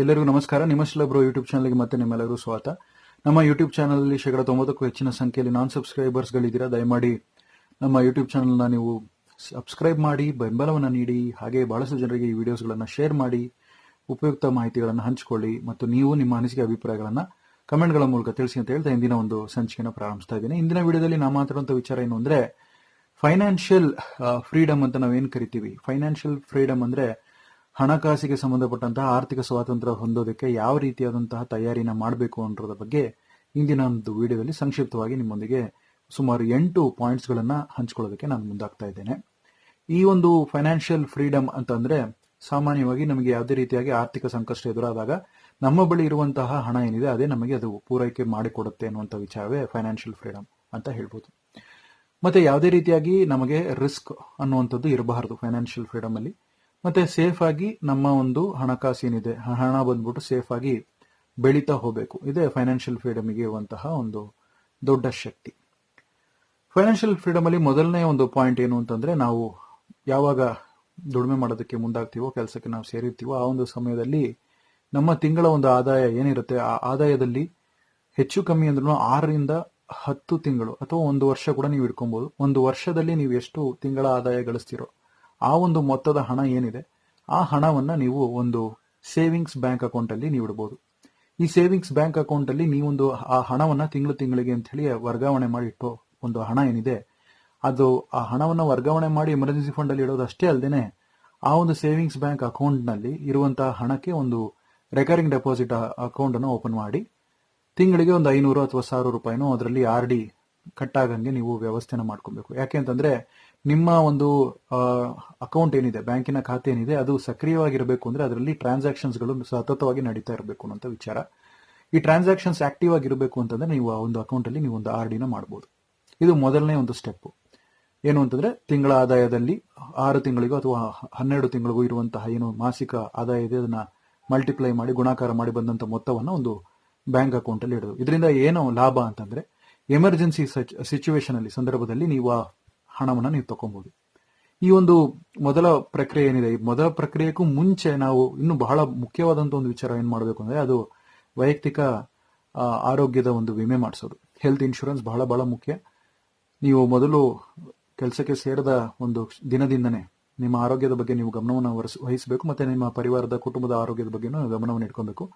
ಎಲ್ಲರಿಗೂ ನಮಸ್ಕಾರ. ನಿಮ್ಮ ಬ್ರೋ ಯೂಟ್ಯೂಬ್ ಚಾನಲ್ಗೆ ಮತ್ತೆ ನಿಮ್ಮೆಲ್ಲರಿಗೂ ಸ್ವಾಗತ. ನಮ್ಮ ಯೂಟ್ಯೂಬ್ ಚಾನಲಲ್ಲಿ ಶೇಕಡ ತೊಂಬತ್ತಕ್ಕೂ ಹೆಚ್ಚಿನ ಸಂಖ್ಯೆಯಲ್ಲಿ ನಾನ್ ಸಬ್ಸ್ಕ್ರೈಬರ್ಸ್ಗಳಿದ್ದೀರಾ ದಯಮಾಡಿ ನಮ್ಮ ಯೂಟ್ಯೂಬ್ ಚಾನಲ್ನ ನೀವು ಸಬ್ಸ್ಕ್ರೈಬ್ ಮಾಡಿ, ಬೆಂಬಲವನ್ನು ನೀಡಿ, ಹಾಗೆ ಬಹಳಷ್ಟು ಜನರಿಗೆ ಈ ವಿಡಿಯೋಸ್ಗಳನ್ನು ಶೇರ್ ಮಾಡಿ, ಉಪಯುಕ್ತ ಮಾಹಿತಿಗಳನ್ನು ಹಂಚಿಕೊಳ್ಳಿ ಮತ್ತು ನೀವು ನಿಮ್ಮ ಅನಿಸಿಕೆ ಅಭಿಪ್ರಾಯಗಳನ್ನು ಕಮೆಂಟ್ಗಳ ಮೂಲಕ ತಿಳಿಸಿ ಅಂತ ಹೇಳ್ತಾ ಇಂದಿನ ಒಂದು ಸಂಚಿಕೆಯನ್ನು ಪ್ರಾರಂಭಿಸ್ತಾ ಇದ್ದೀನಿ. ಇಂದಿನ ವಿಡಿಯೋದಲ್ಲಿ ನಾವು ಮಾತಾಡುವಂಥ ವಿಚಾರ ಏನು ಅಂದರೆ ಫೈನಾನ್ಷಿಯಲ್ ಫ್ರೀಡಮ್ ಅಂತ ನಾವೇನು ಕರಿತೀವಿ? ಫೈನಾನ್ಷಿಯಲ್ ಫ್ರೀಡಮ್ ಅಂದ್ರೆ ಹಣಕಾಸಿಗೆ ಸಂಬಂಧಪಟ್ಟಂತಹ ಆರ್ಥಿಕ ಸ್ವಾತಂತ್ರ್ಯ ಹೊಂದೋದಕ್ಕೆ ಯಾವ ರೀತಿಯಾದಂತಹ ತಯಾರಿನ ಮಾಡಬೇಕು ಅನ್ನೋದ್ರ ಬಗ್ಗೆ ಇಂದಿನ ಒಂದು ವಿಡಿಯೋದಲ್ಲಿ ಸಂಕ್ಷಿಪ್ತವಾಗಿ ನಿಮ್ಮೊಂದಿಗೆ ಸುಮಾರು ಎಂಟು ಪಾಯಿಂಟ್ಸ್ಗಳನ್ನು ಹಂಚ್ಕೊಳ್ಳೋದಕ್ಕೆ ನಾನು ಮುಂದಾಗ್ತಾ ಇದ್ದೇನೆ. ಈ ಒಂದು ಫೈನಾನ್ಷಿಯಲ್ ಫ್ರೀಡಮ್ ಅಂತಂದ್ರೆ ಸಾಮಾನ್ಯವಾಗಿ ನಮಗೆ ಯಾವುದೇ ರೀತಿಯಾಗಿ ಆರ್ಥಿಕ ಸಂಕಷ್ಟ ಎದುರಾದಾಗ ನಮ್ಮ ಬಳಿ ಇರುವಂತಹ ಹಣ ಏನಿದೆ ಅದೇ ನಮಗೆ ಅದು ಪೂರೈಕೆ ಮಾಡಿಕೊಡುತ್ತೆ ಅನ್ನುವಂಥ ವಿಚಾರವೇ ಫೈನಾನ್ಷಿಯಲ್ ಫ್ರೀಡಮ್ ಅಂತ ಹೇಳ್ಬೋದು. ಮತ್ತೆ ಯಾವುದೇ ರೀತಿಯಾಗಿ ನಮಗೆ ರಿಸ್ಕ್ ಅನ್ನುವಂಥದ್ದು ಇರಬಾರದು ಫೈನಾನ್ಷಿಯಲ್ ಫ್ರೀಡಮ್ ಅಲ್ಲಿ. ಮತ್ತೆ ಸೇಫ್ ಆಗಿ ನಮ್ಮ ಒಂದು ಹಣಕಾಸು ಏನಿದೆ ಹಣ ಬಂದ್ಬಿಟ್ಟು ಸೇಫ್ ಆಗಿ ಬೆಳೀತಾ ಹೋಗಬೇಕು. ಇದೇ ಫೈನಾನ್ಷಿಯಲ್ ಫ್ರೀಡಮ್ಗೆ ಇರುವಂತಹ ಒಂದು ದೊಡ್ಡ ಶಕ್ತಿ. ಫೈನಾನ್ಷಿಯಲ್ ಫ್ರೀಡಮ್ ಅಲ್ಲಿ ಮೊದಲನೇ ಒಂದು ಪಾಯಿಂಟ್ ಏನು ಅಂತಂದ್ರೆ ನಾವು ಯಾವಾಗ ದುಡಿಮೆ ಮಾಡೋದಕ್ಕೆ ಮುಂದಾಗ್ತೀವೋ, ಕೆಲಸಕ್ಕೆ ನಾವು ಸೇರಿರ್ತೀವೋ, ಆ ಒಂದು ಸಮಯದಲ್ಲಿ ನಮ್ಮ ತಿಂಗಳ ಒಂದು ಆದಾಯ ಏನಿರುತ್ತೆ, ಆ ಆದಾಯದಲ್ಲಿ ಹೆಚ್ಚು ಕಮ್ಮಿ ಅಂದ್ರೂ ಆರರಿಂದ ಹತ್ತು ತಿಂಗಳು ಅಥವಾ ಒಂದು ವರ್ಷ ಕೂಡ ನೀವು ಇಟ್ಕೊಬಹುದು ಒಂದು ವರ್ಷದಲ್ಲಿ ನೀವು ಎಷ್ಟು ತಿಂಗಳ ಆದಾಯ ಗಳಿಸ್ತೀರೋ ಆ ಒಂದು ಮೊತ್ತದ ಹಣ ಏನಿದೆ, ಆ ಹಣವನ್ನ ನೀವು ಒಂದು ಸೇವಿಂಗ್ಸ್ ಬ್ಯಾಂಕ್ ಅಕೌಂಟ್ ಅಲ್ಲಿ ನೀವು ಇಡಬಹುದು ಈ ಸೇವಿಂಗ್ಸ್ ಬ್ಯಾಂಕ್ ಅಕೌಂಟ್ ಅಲ್ಲಿ ನೀವೊಂದು ಆ ಹಣವನ್ನ ತಿಂಗಳು ತಿಂಗಳಿಗೆ ಅಂತ ಹೇಳಿ ವರ್ಗಾವಣೆ ಮಾಡಿ ಇಟ್ಟು ಒಂದು ಹಣ ಏನಿದೆ, ಅದು ಆ ಹಣವನ್ನ ವರ್ಗಾವಣೆ ಮಾಡಿ ಎಮರ್ಜೆನ್ಸಿ ಫಂಡ್ ಅಲ್ಲಿ ಇಡೋದು ಅಷ್ಟೇ ಅಲ್ಲದೆ ಆ ಒಂದು ಸೇವಿಂಗ್ಸ್ ಬ್ಯಾಂಕ್ ಅಕೌಂಟ್ನಲ್ಲಿ ಇರುವಂತಹ ಹಣಕ್ಕೆ ಒಂದು ರೆಕರಿಂಗ್ ಡೆಪಾಸಿಟ್ ಅಕೌಂಟ್ ಅನ್ನು ಓಪನ್ ಮಾಡಿ, ತಿಂಗಳಿಗೆ ಒಂದು ಐನೂರು ಅಥವಾ ಸಾವಿರ ರೂಪಾಯಿನೂ ಅದರಲ್ಲಿ ಆರ್ ಡಿ ಕಟ್ಟಾಗಂಗೆ ನೀವು ವ್ಯವಸ್ಥೆನ ಮಾಡ್ಕೊಬೇಕು. ಯಾಕೆ ಅಂತಂದ್ರೆ ನಿಮ್ಮ ಒಂದು ಅಕೌಂಟ್ ಏನಿದೆ, ಬ್ಯಾಂಕಿನ ಖಾತೆ ಏನಿದೆ, ಅದು ಸಕ್ರಿಯವಾಗಿರಬೇಕು ಅಂದ್ರೆ ಅದರಲ್ಲಿ ಟ್ರಾನ್ಸಾಕ್ಷನ್ಸ್ಗಳು ಸತತವಾಗಿ ನಡೀತಾ ಇರಬೇಕು ಅನ್ನೋ ವಿಚಾರ. ಈ ಟ್ರಾನ್ಸಾಕ್ಷನ್ಸ್ ಆಕ್ಟಿವ್ ಆಗಿರಬೇಕು ಅಂತಂದ್ರೆ ನೀವು ಆ ಒಂದು ಅಕೌಂಟ್ ಅಲ್ಲಿ ನೀವು ಒಂದು ಆರ್ ಡಿನ ಮಾಡಬಹುದು ಇದು ಮೊದಲನೇ ಒಂದು ಸ್ಟೆಪ್ ಏನು ಅಂತಂದ್ರೆ ತಿಂಗಳ ಆದಾಯದಲ್ಲಿ ಆರು ತಿಂಗಳಿಗೂ ಅಥವಾ ಹನ್ನೆರಡು ತಿಂಗಳಿಗೂ ಇರುವಂತಹ ಏನು ಮಾಸಿಕ ಆದಾಯ ಇದೆ, ಅದನ್ನ ಮಲ್ಟಿಪ್ಲೈ ಮಾಡಿ, ಗುಣಾಕಾರ ಮಾಡಿ ಬಂದಂತ ಮೊತ್ತವನ್ನ ಒಂದು ಬ್ಯಾಂಕ್ ಅಕೌಂಟ್ ಅಲ್ಲಿ ಇಡೋದು. ಇದರಿಂದ ಏನು ಲಾಭ ಅಂತಂದ್ರೆ ಎಮರ್ಜೆನ್ಸಿ ಸಿಚುವೇಶನ್ ಅಲ್ಲಿ ಸಂದರ್ಭದಲ್ಲಿ ನೀವು ಆ ಹಣವನ್ನು ನೀವು ತಗೊಬಹುದು ಈ ಒಂದು ಮೊದಲ ಪ್ರಕ್ರಿಯೆ ಏನಿದೆ, ಈ ಮೊದಲ ಪ್ರಕ್ರಿಯೆಗೂ ಮುಂಚೆ ನಾವು ಇನ್ನು ಬಹಳ ಮುಖ್ಯವಾದಂತ ಒಂದು ವಿಚಾರ ಏನ್ ಮಾಡಬೇಕು ಅಂದ್ರೆ, ಅದು ವೈಯಕ್ತಿಕ ಆರೋಗ್ಯದ ಒಂದು ವಿಮೆ ಮಾಡಿಸೋದು. ಹೆಲ್ತ್ ಇನ್ಶೂರೆನ್ಸ್ ಬಹಳ ಬಹಳ ಮುಖ್ಯ. ನೀವು ಮೊದಲು ಕೆಲಸಕ್ಕೆ ಸೇರಿದ ಒಂದು ದಿನದಿಂದನೇ ನಿಮ್ಮ ಆರೋಗ್ಯದ ಬಗ್ಗೆ ನೀವು ಗಮನವನ್ನು ವಹಿಸ್- ವಹಿಸಬೇಕು, ಮತ್ತೆ ನಿಮ್ಮ ಪರಿವಾರದ ಕುಟುಂಬದ ಆರೋಗ್ಯದ ಬಗ್ಗೆನೂ ಗಮನವನ್ನು ಇಟ್ಕೊಬೇಕು.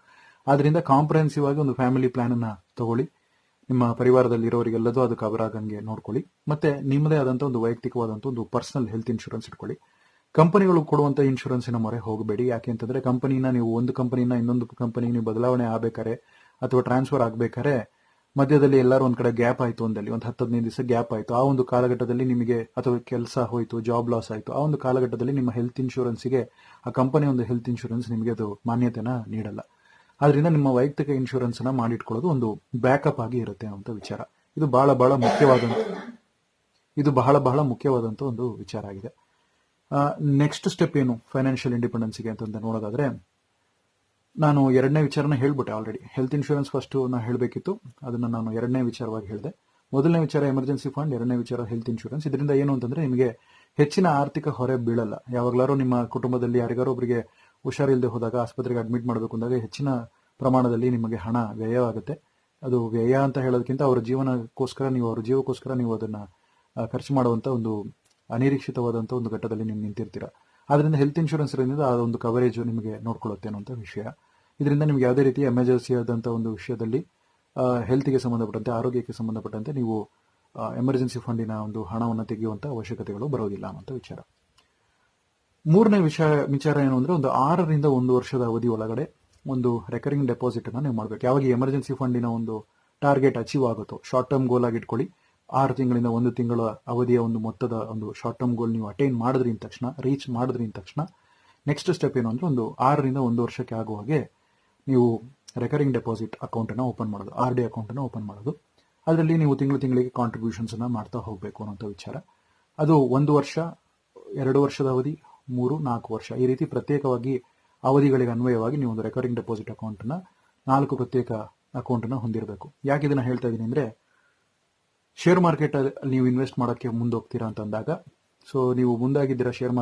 ಆದ್ರಿಂದ ಕಾಂಪ್ರಹೆನ್ಸಿವ್ ಆಗಿ ಒಂದು ಫ್ಯಾಮಿಲಿ ಪ್ಲಾನ್ ಅನ್ನ ತಗೊಳ್ಳಿ. ನಿಮ್ಮ ಪರಿವಾರದಲ್ಲಿ ಇರೋರಿಗೆಲ್ಲದೂ ಅದು ಕವರ್ ಆಗಂಗೆ ನೋಡ್ಕೊಳ್ಳಿ. ಮತ್ತೆ ನಿಮ್ಮದೇ ಆದಂತ ಒಂದು ವೈಯಕ್ತಿಕವಾದಂಥ ಒಂದು ಪರ್ಸನಲ್ ಹೆಲ್ತ್ ಇನ್ಶೂರೆನ್ಸ್ ಇಟ್ಕೊಳ್ಳಿ. ಕಂಪನಿಗಳು ಕೊಡುವಂತ ಇನ್ಶೂರೆನ್ಸಿನ ಮೊರೆ ಹೋಗಬೇಡಿ. ಯಾಕೆ ಅಂತಂದ್ರೆ ಕಂಪನಿನ ನೀವು ಒಂದು ಕಂಪನಿನ ಇನ್ನೊಂದು ಕಂಪನಿಗೆ ನೀವು ಬದಲಾವಣೆ ಆಗಬೇಕಾರೆ ಅಥವಾ ಟ್ರಾನ್ಸ್ಫರ್ ಆಗಬೇಕಾರೆ ಮಧ್ಯದಲ್ಲಿ ಎಲ್ಲರೂ ಒಂದ್ ಕಡೆ ಗ್ಯಾಪ್ ಆಯ್ತು ಒಂದಲ್ಲಿ ಒಂದು ಹತ್ತು ಹದಿನೈದು ದಿವಸ ಗ್ಯಾಪ್ ಆಯ್ತು. ಆ ಒಂದು ಕಾಲಘಟ್ಟದಲ್ಲಿ ನಿಮಗೆ ಅಥವಾ ಕೆಲಸ ಹೋಯಿತು ಜಾಬ್ ಲಾಸ್ ಆಯ್ತು, ಆ ಒಂದು ಕಾಲಘಟ್ಟದಲ್ಲಿ ನಿಮ್ಮ ಹೆಲ್ತ್ ಇನ್ಶೂರೆನ್ಸ್ಗೆ ಆ ಕಂಪನಿ ಒಂದು ಹೆಲ್ತ್ ಇನ್ಶೂರೆನ್ಸ್ ನಿಮಗೆ ಅದು ಮಾನ್ಯತೆನ ನೀಡಲ್ಲ. ಆದ್ರಿಂದ ನಿಮ್ಮ ವೈಯಕ್ತಿಕ ಇನ್ಶೂರೆನ್ಸ್ನ ಮಾಡಿಟ್ಕೊಳ್ಳೋದು ಒಂದು ಬ್ಯಾಕಪ್ ಆಗಿ ಇರುತ್ತೆ ಅಂತ ವಿಚಾರ. ಇದು ಬಹಳ ಬಹಳ ಮುಖ್ಯವಾದಂತ ಇದು ಬಹಳ ಬಹಳ ಮುಖ್ಯವಾದಂತ ಒಂದು ವಿಚಾರ ಆಗಿದೆ. ನೆಕ್ಸ್ಟ್ ಸ್ಟೆಪ್ ಏನು ಫೈನಾನ್ಷಿಯಲ್ ಇಂಡಿಪೆಂಡೆನ್ಸ್ಗೆ ಅಂತ ನೋಡೋದಾದ್ರೆ, ನಾನು ಎರಡನೇ ವಿಚಾರನ ಹೇಳ್ಬಿಟ್ಟೆ ಆಲ್ರೆಡಿ ಹೆಲ್ತ್ ಇನ್ಶೂರೆನ್ಸ್ ಫಸ್ಟ್ ನಾ ಹೇಳಬೇಕಿತ್ತು. ಅದನ್ನ ನಾನು ಎರಡನೇ ವಿಚಾರವಾಗಿ ಹೇಳಿದೆ. ಮೊದಲನೇ ವಿಚಾರ ಎಮರ್ಜೆನ್ಸಿ ಫಂಡ್ ಎರಡನೇ ವಿಚಾರ ಹೆಲ್ತ್ ಇನ್ಶೂರೆನ್ಸ್ ಇದರಿಂದ ಏನು ಅಂತಂದ್ರೆ ನಿಮಗೆ ಹೆಚ್ಚಿನ ಆರ್ಥಿಕ ಹೊರೆ ಬೀಳಲ್ಲ. ಯಾವಾಗ್ಲಾರು ನಿಮ್ಮ ಕುಟುಂಬದಲ್ಲಿ ಯಾರಿಗಾರೋ ಒಬ್ಬರಿಗೆ ಹುಷಾರಿಲ್ಲದೆ ಹೋದಾಗ ಆಸ್ಪತ್ರೆಗೆ ಅಡ್ಮಿಟ್ ಮಾಡಬೇಕು ಅಂದಾಗ ಹೆಚ್ಚಿನ ಪ್ರಮಾಣದಲ್ಲಿ ನಿಮಗೆ ಹಣ ವ್ಯಯವಾಗುತ್ತೆ. ಅದು ವ್ಯಯ ಅಂತ ಹೇಳೋದಕ್ಕಿಂತ ಅವರ ಜೀವನಕ್ಕೋಸ್ಕರ ನೀವು, ಅವರ ಜೀವಕ್ಕೋಸ್ಕರ ನೀವು ಅದನ್ನು ಖರ್ಚು ಮಾಡುವಂಥ ಒಂದು ಅನಿರೀಕ್ಷಿತವಾದಂಥ ಒಂದು ಘಟ್ಟದಲ್ಲಿ ನೀವು ನಿಂತಿರ್ತೀರಾ. ಆದ್ದರಿಂದ ಹೆಲ್ತ್ ಇನ್ಶೂರೆನ್ಸ್ ಇರೋದ್ರಿಂದ ಆ ಒಂದು ಕವರೇಜು ನಿಮಗೆ ನೋಡ್ಕೊಳ್ಳುತ್ತೆ ಅನ್ನೋಂಥ ವಿಷಯ. ಇದರಿಂದ ನಿಮ್ಗೆ ಯಾವುದೇ ರೀತಿ ಎಮರ್ಜೆನ್ಸಿ ಆದಂಥ ಒಂದು ವಿಷಯದಲ್ಲಿ ಹೆಲ್ತ್ಗೆ ಸಂಬಂಧಪಟ್ಟಂತೆ, ಆರೋಗ್ಯಕ್ಕೆ ಸಂಬಂಧಪಟ್ಟಂತೆ ನೀವು ಎಮರ್ಜೆನ್ಸಿ ಫಂಡಿನ ಒಂದು ಹಣವನ್ನು ತೆಗೆಯುವಂಥ ಅವಶ್ಯಕತೆಗಳು ಬರೋದಿಲ್ಲ ಅನ್ನುವಂಥ ವಿಚಾರ. ಮೂರನೇ ವಿಷಯ ವಿಚಾರ ಏನು ಅಂದ್ರೆ ಒಂದು ಆರರಿಂದ ಒಂದು ವರ್ಷದ ಅವಧಿ ಒಳಗಡೆ ಒಂದು ರೆಕರಿಂಗ್ ಡೆಪಾಸಿಟ್ ಅನ್ನ ನೀವು ಮಾಡಬೇಕು. ಯಾವಾಗ ಎಮರ್ಜೆನ್ಸಿ ಫಂಡಿನ ಒಂದು ಟಾರ್ಗೆಟ್ ಅಚೀವ್ ಆಗುತ್ತೋ ಶಾರ್ಟ್ ಟರ್ಮ್ ಗೋಲ್ ಆಗಿ ಇಟ್ಕೊಳ್ಳಿ. ಆರು ತಿಂಗಳಿಂದ ಒಂದು ತಿಂಗಳ ಅವಧಿಯ ಒಂದು ಮೊತ್ತದ ಒಂದು ಶಾರ್ಟ್ ಟರ್ಮ್ ಗೋಲ್ ನೀವು ಅಟೈನ್ ಮಾಡಿದ್ರಿ ತಕ್ಷಣ ರೀಚ್ ಮಾಡಿದ್ರಿ ತಕ್ಷಣ ನೆಕ್ಸ್ಟ್ ಸ್ಟೆಪ್ ಏನು ಅಂದ್ರೆ ಒಂದು ಆರರಿಂದ ಒಂದು ವರ್ಷಕ್ಕೆ ಆಗುವ ಹಾಗೆ ನೀವು ರೆಕರಿಂಗ್ ಡೆಪಾಸಿಟ್ ಅಕೌಂಟ್ ಅನ್ನ ಓಪನ್ ಮಾಡೋದು ಆರ್ ಡಿ ಅಕೌಂಟ್ ಅನ್ನ ಓಪನ್ ಮಾಡೋದು. ಅದರಲ್ಲಿ ನೀವು ತಿಂಗಳು ತಿಂಗಳಿಗೆ ಕಾಂಟ್ರಿಬ್ಯೂಷನ್ಸ್ ಅನ್ನ ಮಾಡ್ತಾ ಹೋಗಬೇಕು ಅನ್ನೋಂಥ ವಿಚಾರ. ಅದು ಒಂದು ವರ್ಷ, ಎರಡು ವರ್ಷದ ಅವಧಿ ಮೂರು ನಾಲ್ಕು ವರ್ಷ. ಈ ರೀತಿ ಪ್ರತ್ಯೇಕವಾಗಿ ಅವಧಿಗಳಿಗೆ ಅನ್ವಯವಾಗಿ ನೀವು ಒಂದು ರೆಕರಿಂಗ್ ಡೆಪಾಸಿಟ್ ಅಕೌಂಟ್ನ ನಾಲ್ಕು ಪ್ರತ್ಯೇಕ ಅಕೌಂಟ್ ಅನ್ನ ಹೊಂದಿರಬೇಕು. ಯಾಕೆ ಇದನ್ನ ಹೇಳ್ತಾ ಇದ್ದೀನಿ ಅಂದ್ರೆ ಶೇರ್ ಮಾರ್ಕೆಟ್ ಅಲ್ಲಿ ನೀವು ಇನ್ವೆಸ್ಟ್ ಮಾಡೋಕ್ಕೆ ಮುಂದೋಗ್ತೀರಾ ಅಂತ ಅಂದಾಗ ಸೊ ನೀವು ಮುಂದಾಗಿದ್ದೀರಾ ಶೇರ್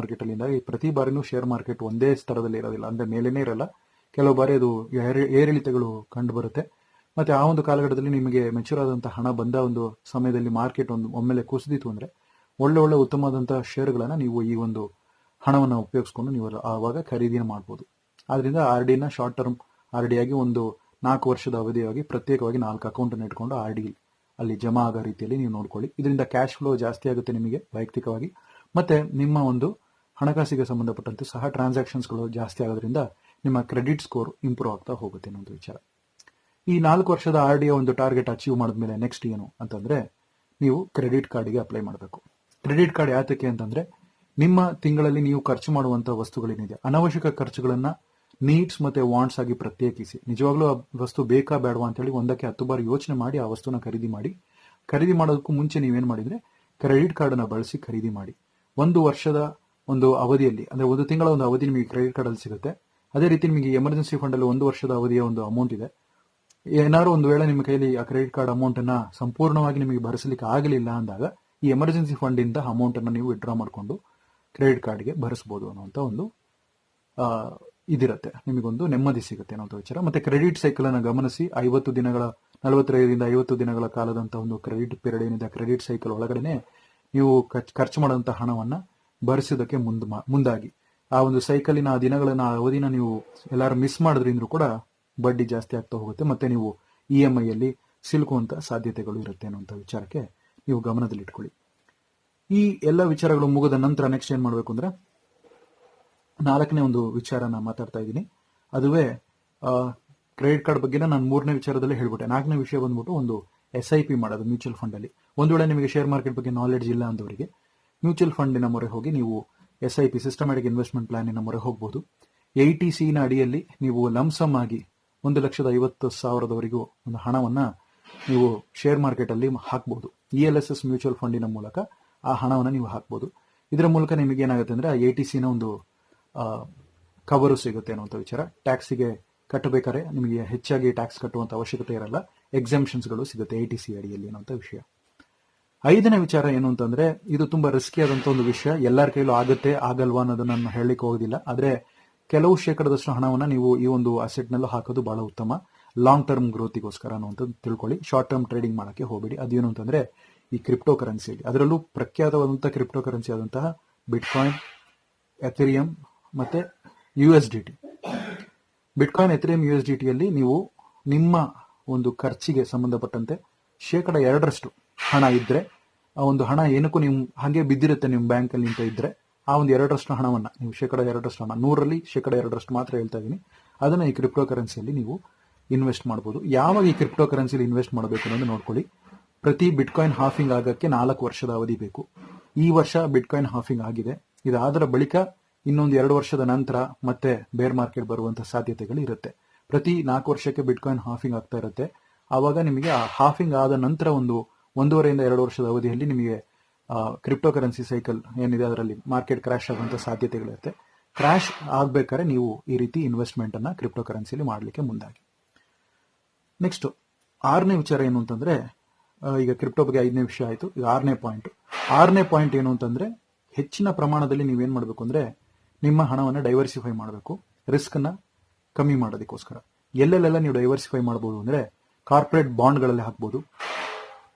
ಈ ಪ್ರತಿ ಬಾರಿನೂ ಶೇರ್ ಮಾರ್ಕೆಟ್ ಒಂದೇ ಸ್ಥಳದಲ್ಲಿ ಇರೋದಿಲ್ಲ. ಅಂದ್ರೆ ಮೇಲೇನೆ ಇರಲ್ಲ. ಕೆಲವು ಬಾರಿ ಅದು ಏರ- ಏರಿಳಿತಗಳು ಕಂಡುಬರುತ್ತೆ. ಮತ್ತೆ ಆ ಒಂದು ಕಾಲಘಟ್ಟದಲ್ಲಿ ನಿಮಗೆ ಮೆಚೂರ್ ಆದಂತಹ ಹಣ ಬಂದ ಒಂದು ಸಮಯದಲ್ಲಿ ಮಾರ್ಕೆಟ್ ಒಂದು ಒಮ್ಮೆಲೆ ಕುಸಿದಿತ್ತು ಅಂದ್ರೆ, ಒಳ್ಳೆ ಒಳ್ಳೆ ಉತ್ತಮವಾದಂತಹ ಶೇರ್ಗಳನ್ನು ನೀವು ಈ ಒಂದು ಹಣವನ್ನು ಉಪಯೋಗಿಸ್ಕೊಂಡು ನೀವು ಆವಾಗ ಖರೀದಿನ ಮಾಡ್ಬೋದು. ಆದ್ರಿಂದ ಆರ್ ಡಿನ ಶಾರ್ಟ್ ಟರ್ಮ್ ಆರ್ ಡಿ ಆಗಿ ಒಂದು ನಾಲ್ಕು ವರ್ಷದ ಅವಧಿಯಾಗಿ ಪ್ರತ್ಯೇಕವಾಗಿ ನಾಲ್ಕು ಅಕೌಂಟ್ ಅನ್ನು ಇಟ್ಕೊಂಡು ಆರ್ ಡಿ ಅಲ್ಲಿ ಜಮಾ ಆಗೋ ರೀತಿಯಲ್ಲಿ ನೀವು ನೋಡ್ಕೊಳ್ಳಿ. ಇದರಿಂದ ಕ್ಯಾಶ್ ಫ್ಲೋ ಜಾಸ್ತಿ ಆಗುತ್ತೆ ನಿಮಗೆ ವೈಯಕ್ತಿಕವಾಗಿ. ಮತ್ತೆ ನಿಮ್ಮ ಒಂದು ಹಣಕಾಸಿಗೆ ಸಂಬಂಧಪಟ್ಟಂತೆ ಸಹ ಟ್ರಾನ್ಸಾಕ್ಷನ್ಸ್ಗಳು ಜಾಸ್ತಿ ಆಗೋದ್ರಿಂದ ನಿಮ್ಮ ಕ್ರೆಡಿಟ್ ಸ್ಕೋರ್ ಇಂಪ್ರೂವ್ ಆಗ್ತಾ ಹೋಗುತ್ತೆ ಅನ್ನೋ ಒಂದು ವಿಚಾರ. ಈ ನಾಲ್ಕು ವರ್ಷದ ಆರ್ ಡಿ ಒಂದು ಟಾರ್ಗೆಟ್ ಅಚೀವ್ ಮಾಡಿದ್ಮೇಲೆ ನೆಕ್ಸ್ಟ್ ಏನು ಅಂತಂದ್ರೆ ನೀವು ಕ್ರೆಡಿಟ್ ಕಾರ್ಡಿಗೆ ಅಪ್ಲೈ ಮಾಡಬೇಕು. ಕ್ರೆಡಿಟ್ ಕಾರ್ಡ್ ಯಾತಕ್ಕೆ ಅಂತಂದ್ರೆ ನಿಮ್ಮ ತಿಂಗಳಲ್ಲಿ ನೀವು ಖರ್ಚು ಮಾಡುವಂತಹ ವಸ್ತುಗಳೇನಿದೆ? ಅನವಶ್ಯಕ ಖರ್ಚುಗಳನ್ನ ನೀಡ್ಸ್ ಮತ್ತೆ ವಾಂಟ್ಸ್ ಆಗಿ ಪ್ರತ್ಯೇಕಿಸಿ. ನಿಜವಾಗ್ಲೂ ಆ ವಸ್ತು ಬೇಕಾ ಬೇಡವಾ ಅಂತ ಹೇಳಿ ಒಂದಕ್ಕೆ ಹತ್ತು ಬಾರಿ ಯೋಚನೆ ಮಾಡಿ ಆ ವಸ್ತುನ ಖರೀದಿ ಮಾಡಿ. ಖರೀದಿ ಮಾಡೋದಕ್ಕೂ ಮುಂಚೆ ನೀವೇನ್ ಮಾಡಿದ್ರೆ ಕ್ರೆಡಿಟ್ ಕಾರ್ಡ್ ಅನ್ನ ಬಳಸಿ ಖರೀದಿ ಮಾಡಿ. ಒಂದು ವರ್ಷದ ಒಂದು ಅವಧಿಯಲ್ಲಿ, ಅಂದ್ರೆ ಒಂದು ತಿಂಗಳ ಒಂದು ಅವಧಿ ನಿಮಗೆ ಕ್ರೆಡಿಟ್ ಕಾರ್ಡ್ ಅಲ್ಲಿ ಸಿಗುತ್ತೆ. ಅದೇ ರೀತಿ ನಿಮಗೆ ಎಮರ್ಜೆನ್ಸಿ ಫಂಡ್ ಅಲ್ಲಿ ಒಂದು ವರ್ಷದ ಅವಧಿಯ ಒಂದು ಅಮೌಂಟ್ ಇದೆ. ಏನಾದ್ರು ಒಂದು ವೇಳೆ ನಿಮ್ಮ ಕೈಯಲ್ಲಿ ಆ ಕ್ರೆಡಿಟ್ ಕಾರ್ಡ್ ಅಮೌಂಟ್ ಅನ್ನ ಸಂಪೂರ್ಣವಾಗಿ ನಿಮಗೆ ಭರಿಸಲಿಕ್ಕೆ ಆಗಲಿಲ್ಲ ಅಂದಾಗ ಈ ಎಮರ್ಜೆನ್ಸಿ ಫಂಡ್ ಇಂದ ಅಮೌಂಟ್ ಅನ್ನ ನೀವು ವಿಡ್ರಾ ಮಾಡಿಕೊಂಡು ಕ್ರೆಡಿಟ್ ಕಾರ್ಡ್ಗೆ ಭರಿಸ್ಬೋದು ಅನ್ನುವಂತ ಒಂದು ಇದಿರುತ್ತೆ. ನಿಮಗೊಂದು ನೆಮ್ಮದಿ ಸಿಗುತ್ತೆ ಅನ್ನೋಂಥ ವಿಚಾರ. ಮತ್ತೆ ಕ್ರೆಡಿಟ್ ಸೈಕಲ್ ಅನ್ನ ಗಮನಿಸಿ, ಐವತ್ತು ದಿನಗಳ, ನಲವತ್ತೈದರಿಂದ ಐವತ್ತು ದಿನಗಳ ಕಾಲದಂಥ ಒಂದು ಕ್ರೆಡಿಟ್ ಪೀರಿಯಡ್ ಏನಿದೆ ಕ್ರೆಡಿಟ್ ಸೈಕಲ್ ಒಳಗಡೆನೆ ನೀವು ಖರ್ಚ್- ಮಾಡುವಂತ ಹಣವನ್ನ ಭರಿಸೋದಕ್ಕೆ ಮುಂದ್ ಮುಂದಾಗಿ. ಆ ಒಂದು ಸೈಕಲಿನ, ಆ ದಿನಗಳನ್ನ, ಆ ಅವಧಿನ ನೀವು ಎಲ್ಲರೂ ಮಿಸ್ ಮಾಡಿದ್ರಿಂದ್ರೂ ಕೂಡ ಬಡ್ಡಿ ಜಾಸ್ತಿ ಆಗ್ತಾ ಹೋಗುತ್ತೆ. ಮತ್ತೆ ನೀವು ಇ ಎಂ ಐಯಲ್ಲಿ ಅಲ್ಲಿ ಸಿಲುಕುವಂತ ಸಾಧ್ಯತೆಗಳು ಇರುತ್ತೆ ಅನ್ನುವಂಥ ವಿಚಾರಕ್ಕೆ ನೀವು ಗಮನದಲ್ಲಿಟ್ಕೊಳ್ಳಿ. ಈ ಎಲ್ಲ ವಿಚಾರಗಳು ಮುಗಿದ ನಂತರ ನೆಕ್ಸ್ಟ್ ಏನ್ ಮಾಡ್ಬೇಕು ಅಂದ್ರೆ, ನಾಲ್ಕನೇ ಒಂದು ವಿಚಾರನ ಮಾತಾಡ್ತಾ ಇದ್ದೀನಿ. ಅದುವೇ ಕ್ರೆಡಿಟ್ ಕಾರ್ಡ್ ಬಗ್ಗೆ ನಾನು ಮೂರನೇ ವಿಚಾರದಲ್ಲಿ ಹೇಳ್ಬಿಟ್ಟೆ. ನಾಲ್ಕನೇ ವಿಷಯ ಬಂದ್ಬಿಟ್ಟು ಒಂದು ಎಸ್ ಐ ಪಿ ಮಾಡೋದು ಮ್ಯೂಚುವಲ್ ಫಂಡ್ ಅಲ್ಲಿ. ಒಂದು ವೇಳೆ ನಿಮಗೆ ಶೇರ್ ಮಾರ್ಕೆಟ್ ಬಗ್ಗೆ ನಾಲೆಡ್ಜ್ ಇಲ್ಲ ಅಂದವರಿಗೆ ಮ್ಯೂಚುವಲ್ ಫಂಡಿನ ಮೊರೆ ಹೋಗಿ ನೀವು S I P systematic investment ಪ್ಲಾನಿನ ಮೊರೆ ಹೋಗಬಹುದು ಎ ಟಿ ಸಿ ನ ಅಡಿಯಲ್ಲಿ ನೀವು ಲಂಸಮ್ ಆಗಿ ಒಂದು ಲಕ್ಷದ ಐವತ್ತು ಸಾವಿರದವರೆಗೂ ಒಂದು ಹಣವನ್ನ ನೀವು ಶೇರ್ ಮಾರ್ಕೆಟ್ ಅಲ್ಲಿ ಹಾಕಬಹುದು E L S S mutual ಫಂಡಿನ ಮೂಲಕ ಆ ಹಣವನ್ನು ನೀವು ಹಾಕ್ಬೋದು. ಇದರ ಮೂಲಕ ನಿಮಗೆ ಏನಾಗುತ್ತೆ ಅಂದರೆ ಎ ಟಿ ಸಿನ ಒಂದು ಕವರು ಸಿಗುತ್ತೆ ಅನ್ನುವಂಥ ವಿಚಾರ. ಟ್ಯಾಕ್ಸಿಗೆ ಕಟ್ಟಬೇಕಾದ್ರೆ ನಿಮಗೆ ಹೆಚ್ಚಾಗಿ ಟ್ಯಾಕ್ಸ್ ಕಟ್ಟುವಂಥ ಅವಶ್ಯಕತೆ ಇರಲ್ಲ. ಎಕ್ಸಾಮ್ಷನ್ಸ್ಗಳು ಸಿಗುತ್ತೆ ಎ ಟಿ ಸಿ ಅಡಿಯಲ್ಲಿ ಅನ್ನುವಂಥ ವಿಷಯ. ಐದನೇ ವಿಚಾರ ಏನು ಅಂತಂದ್ರೆ, ಇದು ತುಂಬ ರಿಸ್ಕಿ ಆದಂತ ಒಂದು ವಿಷಯ. ಎಲ್ಲರ ಕೈಲೂ ಆಗುತ್ತೆ, ಆಗಲ್ವಾ ಅನ್ನೋದನ್ನ ನಾನು ಹೇಳಲಿಕ್ಕೆ ಹೋಗೋದಿಲ್ಲ. ಆದರೆ ಕೆಲವು ಶೇಕಡದಷ್ಟು ಹಣವನ್ನು ನೀವು ಈ ಒಂದು ಅಸೆಟ್ನಲ್ಲೂ ಹಾಕೋದು ಬಹಳ ಉತ್ತಮ. ಲಾಂಗ್ ಟರ್ಮ್ ಗ್ರೋತಿಗೋಸ್ಕರ ಅನ್ನುವಂಥದ್ದು ತಿಳ್ಕೊಳ್ಳಿ. ಶಾರ್ಟ್ ಟರ್ಮ್ ಟ್ರೇಡಿಂಗ್ ಮಾಡೋಕ್ಕೆ ಹೋಗಬೇಡಿ. ಅದೇನು ಅಂತಂದ್ರೆ ಈ ಕ್ರಿಪ್ಟೋ ಕರೆನ್ಸಿಯಲ್ಲಿ ಅದರಲ್ಲೂ ಪ್ರಖ್ಯಾತವಾದಂತಹ ಕ್ರಿಪ್ಟೋ ಕರೆನ್ಸಿ ಆದಂತಹ ಬಿಟ್ಕಾಯಿನ್ ಎಥೆರಿಯಂ ಮತ್ತೆ U S D T bitcoin Ethereum U S D ಟಿಯಲ್ಲಿ ನೀವು ನಿಮ್ಮ ಒಂದು ಖರ್ಚಿಗೆ ಸಂಬಂಧಪಟ್ಟಂತೆ ಶೇಕಡ ಎರಡರಷ್ಟು ಹಣ ಇದ್ರೆ, ಆ ಒಂದು ಹಣ ಏನಕ್ಕೂ ನೀವು ಹಾಗೆ ಬಿದ್ದಿರುತ್ತೆ ನಿಮ್ಮ ಬ್ಯಾಂಕಲ್ಲಿ ಅಂತ ಇದ್ರೆ, ಆ ಒಂದು ಎರಡರಷ್ಟು ಹಣವನ್ನ, ನೀವು ಶೇಕಡ ಎರಡರಷ್ಟು ಹಣ, ನೂರರಲ್ಲಿ ಶೇಕಡ ಎರಡರಷ್ಟು ಮಾತ್ರ ಹೇಳ್ತಾ ಇದ್ದೀನಿ. ಅದನ್ನ ಈ ಕ್ರಿಪ್ಟೋ ಕರೆನ್ಸಿಯಲ್ಲಿ ನೀವು ಇನ್ವೆಸ್ಟ್ ಮಾಡಬಹುದು ಯಾವಾಗ ಈ ಕ್ರಿಪ್ಟೋ ಕರೆನ್ಸಿಲಿ ಇನ್ವೆಸ್ಟ್ ಮಾಡಬೇಕು ಅನ್ನೋದು ನೋಡ್ಕೊಳ್ಳಿ. ಪ್ರತಿ ಬಿಟ್ಕಾಯಿನ್ ಹಾಫಿಂಗ್ ಆಗಕ್ಕೆ ನಾಲ್ಕು ವರ್ಷದ ಅವಧಿ ಬೇಕು. ಈ ವರ್ಷ ಬಿಟ್ಕಾಯಿನ್ ಹಾಫಿಂಗ್ ಆಗಿದೆ. ಇದಾದರ ಬಳಿಕ ಇನ್ನೊಂದು ಎರಡು ವರ್ಷದ ನಂತರ ಮತ್ತೆ ಬೇರ್ ಮಾರ್ಕೆಟ್ ಬರುವಂತ ಸಾಧ್ಯತೆಗಳು ಇರುತ್ತೆ. ಪ್ರತಿ ನಾಲ್ಕು ವರ್ಷಕ್ಕೆ ಬಿಟ್ಕಾಯಿನ್ ಹಾಫಿಂಗ್ ಆಗ್ತಾ ಇರುತ್ತೆ. ಆವಾಗ ನಿಮಗೆ ಹಾಫಿಂಗ್ ಆದ ನಂತರ ಒಂದು ಒಂದೂವರೆಯಿಂದ ಎರಡು ವರ್ಷದ ಅವಧಿಯಲ್ಲಿ ನಿಮಗೆ ಕ್ರಿಪ್ಟೋ ಕರೆನ್ಸಿ ಸೈಕಲ್ ಏನಿದೆ ಅದರಲ್ಲಿ ಮಾರ್ಕೆಟ್ ಕ್ರಾಶ್ ಆಗುವಂತ ಸಾಧ್ಯತೆಗಳಿರುತ್ತೆ ಕ್ರಾಶ್ ಆಗ್ಬೇಕಾದ್ರೆ ನೀವು ಈ ರೀತಿ ಇನ್ವೆಸ್ಟ್ಮೆಂಟ್ ಅನ್ನ ಕ್ರಿಪ್ಟೋ ಕರೆನ್ಸಿಲಿ ಮಾಡಲಿಕ್ಕೆ ಮುಂದಾಗಿ. ನೆಕ್ಸ್ಟ್ ಆರನೇ ವಿಚಾರ ಏನು ಅಂತಂದ್ರೆ ಈಗ ಕ್ರಿಪ್ಟೋ ಬಗ್ಗೆ ಐದನೇ ವಿಷಯ ಆಯಿತು. ಈಗ ಆರನೇ ಪಾಯಿಂಟ್ ಆರನೇ ಪಾಯಿಂಟ್ ಏನು ಅಂತಂದ್ರೆ, ಹೆಚ್ಚಿನ ಪ್ರಮಾಣದಲ್ಲಿ ನೀವೇನ್ ಮಾಡಬೇಕು ಅಂದ್ರೆ, ನಿಮ್ಮ ಹಣವನ್ನು ಡೈವರ್ಸಿಫೈ ಮಾಡಬೇಕು. ರಿಸ್ಕ್ ಕಮ್ಮಿ ಮಾಡೋದಕ್ಕೋಸ್ಕರ. ಎಲ್ಲೆಲ್ಲೆಲ್ಲ ನೀವು ಡೈವರ್ಸಿಫೈ ಮಾಡಬಹುದು ಅಂದ್ರೆ ಕಾರ್ಪೊರೇಟ್ ಬಾಂಡ್ಗಳಲ್ಲಿ ಹಾಕ್ಬೋದು.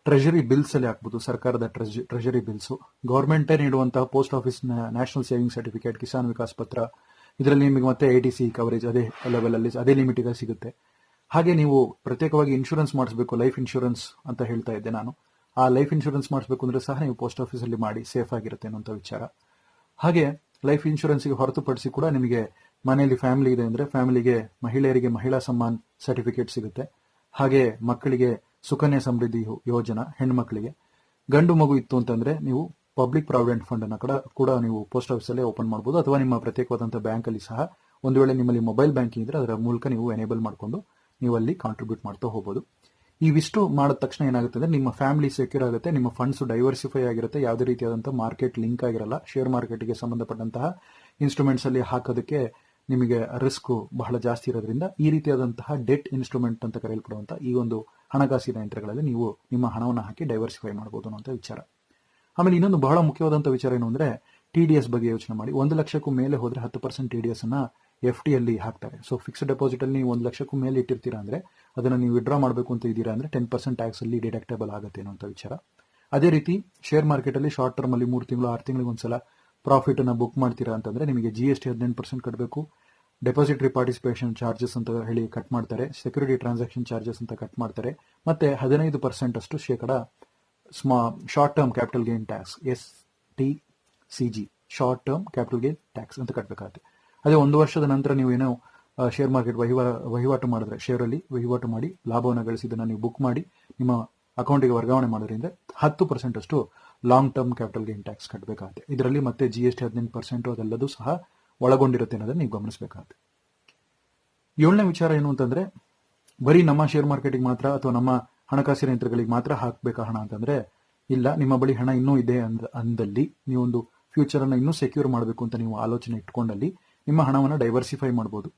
ಟ್ರೆಜರಿ ಬಿಲ್ಸ್ ಅಲ್ಲಿ ಹಾಕ್ಬೋದು. ಸರ್ಕಾರದ ಟ್ರೆಜರಿ ಬಿಲ್ಸ್ ಗೌರ್ಮೆಂಟೇ ನೀಡುವಂತಹ post office national saving certificate Kisan Vikas Patra. ಇದರಲ್ಲಿ ನಿಮಗೆ ಮತ್ತೆ ಐ ಟಿ ಸಿ ಕವರೇಜ್ ಅದೇ ಲೆವೆಲ್ ಅಲ್ಲಿ, ಅದೇ ಲಿಮಿಟ್ ಸಿಗುತ್ತೆ. ಹಾಗೆ ನೀವು ಪ್ರತ್ಯೇಕವಾಗಿ ಇನ್ಶೂರೆನ್ಸ್ ಮಾಡಿಸಬೇಕು ಲೈಫ್ ಇನ್ಶೂರೆನ್ಸ್ ಅಂತ ಹೇಳ್ತಾ ಇದ್ದೆ ನಾನು. ಆ ಲೈಫ್ ಇನ್ಶೂರೆನ್ಸ್ ಮಾಡಿಸಬೇಕು ಅಂದರೆ ಸಹ ನೀವು ಪೋಸ್ಟ್ ಆಫೀಸಲ್ಲಿ ಮಾಡಿ ಸೇಫ್ ಆಗಿರುತ್ತೆ ಅನ್ನೋಂಥ ವಿಚಾರ. ಹಾಗೆ ಲೈಫ್ ಇನ್ಶೂರೆನ್ಸ್ಗೆ ಹೊರತುಪಡಿಸಿ ಕೂಡ ನಿಮಗೆ ಮನೆಯಲ್ಲಿ ಫ್ಯಾಮಿಲಿ ಇದೆ ಅಂದರೆ ಫ್ಯಾಮಿಲಿಗೆ ಮಹಿಳೆಯರಿಗೆ ಮಹಿಳಾ ಸಮ್ಮಾನ್ ಸರ್ಟಿಫಿಕೇಟ್ ಸಿಗುತ್ತೆ. ಹಾಗೆ ಮಕ್ಕಳಿಗೆ ಸುಕನ್ಯಾ ಸಮೃದ್ಧಿ ಯೋಜನಾ, ಹೆಣ್ಮಕ್ಳಿಗೆ. ಗಂಡು ಮಗು ಇತ್ತು ಅಂತಂದ್ರೆ ನೀವು ಪಬ್ಲಿಕ್ ಪ್ರಾವಿಡೆಂಟ್ ಫಂಡ್ ಅನ್ನು ಕೂಡ ಕೂಡ ನೀವು ಪೋಸ್ಟ್ ಆಫೀಸಲ್ಲೇ ಓಪನ್ ಮಾಡಬಹುದು ಅಥವಾ ನಿಮ್ಮ ಪ್ರತ್ಯೇಕವಾದಂಥ ಬ್ಯಾಂಕಲ್ಲಿ ಸಹ. ಒಂದು ವೇಳೆ ನಿಮ್ಮಲ್ಲಿ ಮೊಬೈಲ್ ಬ್ಯಾಂಕಿಂಗ್ ಇದ್ರೆ ಅದರ ಮೂಲಕ ನೀವು ಎನೇಬಲ್ ಮಾಡಿಕೊಂಡು ನೀವು ಅಲ್ಲಿ ಕಾಂಟ್ರಿಬ್ಯೂಟ್ ಮಾಡ್ತಾ ಹೋಗ್ಬೋದು. ಇವಿಷ್ಟು ಮಾಡಿದ ತಕ್ಷಣ ಏನಾಗುತ್ತೆ ಅಂದರೆ ನಿಮ್ಮ ಫ್ಯಾಮಿಲಿ ಸೆಕ್ಯೂರ್ ಆಗುತ್ತೆ, ನಿಮ್ಮ ಫಂಡ್ಸ್ ಡೈವರ್ಸಿಫೈ ಆಗಿರುತ್ತೆ, ಯಾವುದೇ ರೀತಿಯಾದಂಥ ಮಾರ್ಕೆಟ್ ಲಿಂಕ್ ಆಗಿರಲ್ಲ. ಶೇರ್ ಮಾರ್ಕೆಟ್ಗೆ ಸಂಬಂಧಪಟ್ಟಂತಹ ಇನ್ಸ್ಟ್ರೂಮೆಂಟ್ಸ್ ಅಲ್ಲಿ ಹಾಕೋದಕ್ಕೆ ನಿಮಗೆ ರಿಸ್ಕ್ ಬಹಳ ಜಾಸ್ತಿ ಇರೋದ್ರಿಂದ ಈ ರೀತಿಯಾದಂತಹ ಡೆಟ್ ಇನ್ಸ್ಟ್ರೂಮೆಂಟ್ ಅಂತ ಕರೆಯಲ್ಪಡುವಂಥ ಈ ಒಂದು ಹಣಕಾಸಿನ ಯಂತ್ರಗಳಲ್ಲಿ ನೀವು ನಿಮ್ಮ ಹಣವನ್ನು ಹಾಕಿ ಡೈವರ್ಸಿಫೈ ಮಾಡಬಹುದು ಅನ್ನೋಂಥ ವಿಚಾರ. ಆಮೇಲೆ ಇನ್ನೊಂದು ಬಹಳ ಮುಖ್ಯವಾದಂಥ ವಿಚಾರ ಏನು ಅಂದರೆ ಟಿ ಡಿ ಎಸ್ ಬಗ್ಗೆ ಯೋಚನೆ ಮಾಡಿ. ಒಂದು ಲಕ್ಷಕ್ಕೂ ಮೇಲೆ ಹೋದರೆ ಹತ್ತು ಪರ್ಸೆಂಟ್ ಟಿ ಡಿ ಎಸ್ ಅನ್ನ ಎಫ್ ಅಲ್ಲಿ ಹಾಕ್ತಾರೆ. ಸೊ ಫಿಕ್ಸ್ಡ್ ಡೆಪಾಸಿಟಲ್ಲಿ ನೀವು ಒಂದು ಲಕ್ಷಕ್ಕೂ ಮೇಲೆ ಇಟ್ಟಿರ್ತೀರಾ ಅಂದರೆ, ಅದನ್ನು ನೀವು ವಿಡ್ರಾ ಮಾಡಬೇಕು ಅಂತ ಇದ್ದೀರಾ ಅಂದರೆ ಟೆನ್ ಪರ್ಸೆಂಟ್ ಟ್ಯಾಕ್ಸಲ್ಲಿ ಡಿಡಕ್ಟೇಬಲ್ ಆಗುತ್ತೆ ಅನ್ನೋಂಥ ವಿಚಾರ. ಅದೇ ರೀತಿ ಶೇರ್ ಮಾರ್ಕೆಟಲ್ಲಿ ಶಾರ್ಟ್ ಟರ್ಮಲ್ಲಿ ಮೂರು ತಿಂಗಳು, ಆರು ತಿಂಗಳಿಗೆ ಒಂದ್ಸಲ ಪ್ರಾಫಿಟನ್ನು ಬುಕ್ ಮಾಡ್ತೀರಾ ಅಂತಂದರೆ, ನಿಮಗೆ ಜಿ ಎಸ್ ಟಿ ಹದಿನೆಂಟು ಪರ್ಸೆಂಟ್ ಕಟ್ಟಬೇಕು ಡೆಪಾಸಿಟರಿ ಪಾರ್ಟಿಸಿಪೇಷನ್ ಚಾರ್ಜಸ್ ಅಂತ ಹೇಳಿ ಕಟ್ ಮಾಡ್ತಾರೆ. ಸೆಕ್ಯೂರಿಟಿ ಟ್ರಾನ್ಸಾಕ್ಷನ್ ಚಾರ್ಜಸ್ ಅಂತ ಕಟ್ ಮಾಡ್ತಾರೆ. ಮತ್ತೆ ಹದಿನೈದು ಪರ್ಸೆಂಟ್ ಅಷ್ಟು ಶೇಕಡ ಸ್ಮಾ short term capital gain tax S T C G short term capital gain tax ಅಂತ ಕಟ್ಟಬೇಕಾಗುತ್ತೆ ಅದೇ ಒಂದು ವರ್ಷದ ನಂತರ ನೀವು ಏನೋ ಶೇರ್ ಮಾರ್ಕೆಟ್ ವಹಿವಾ, ವಹಿವಾಟು ಮಾಡಿದ್ರೆ ಶೇರಲ್ಲಿ ವಹಿವಾಟು ಮಾಡಿ, ಲಾಭವನ್ನು ಗಳಿಸಿದ್ದನ್ನು ನೀವು ಬುಕ್ ಮಾಡಿ, ನಿಮ್ಮ ಅಕೌಂಟಿಗೆ ವರ್ಗಾವಣೆ ಮಾಡೋದ್ರಿಂದ ಹತ್ತು ಪರ್ಸೆಂಟ್ ಅಷ್ಟು long term capital gain tax ಕಟ್ಟಬೇಕಾಗುತ್ತೆ ಇದರಲ್ಲಿ ಮತ್ತೆ ಜಿ ಎಸ್ ಟಿ ಹದಿನೆಂಟು ಪರ್ಸೆಂಟ್ ಅದೆಲ್ಲದೂ ಸಹ ಒಳಗೊಂಡಿರುತ್ತೆ ಅನ್ನೋದನ್ನ ನೀವು ಗಮನಿಸಬೇಕಾಗುತ್ತೆ. ಏಳನೇ ವಿಚಾರ ಏನು ಅಂತಂದ್ರೆ, ಬರೀ ನಮ್ಮ ಶೇರ್ ಮಾರ್ಕೆಟಿಗೆ ಮಾತ್ರ ಅಥವಾ ನಮ್ಮ ಹಣಕಾಸಿನ ಯಂತ್ರಗಳಿಗೆ ಮಾತ್ರ ಹಾಕಬೇಕಾ ಹಣ ಅಂತಂದ್ರೆ, ಇಲ್ಲ, ನಿಮ್ಮ ಬಳಿ ಹಣ ಇನ್ನೂ ಇದೆ ಅಂದ, ಅಂದಲ್ಲಿ ನೀವೊಂದು ಫ್ಯೂಚರ್ ಅನ್ನ ಇನ್ನೂ ಸೆಕ್ಯೂರ್ ಮಾಡಬೇಕು ಅಂತ ನೀವು ಆಲೋಚನೆ ಇಟ್ಕೊಂಡಲ್ಲಿ ನಿಮ್ಮ ಹಣವನ್ನು ಡೈವರ್ಸಿಫೈ ಮಾಡಬಹುದು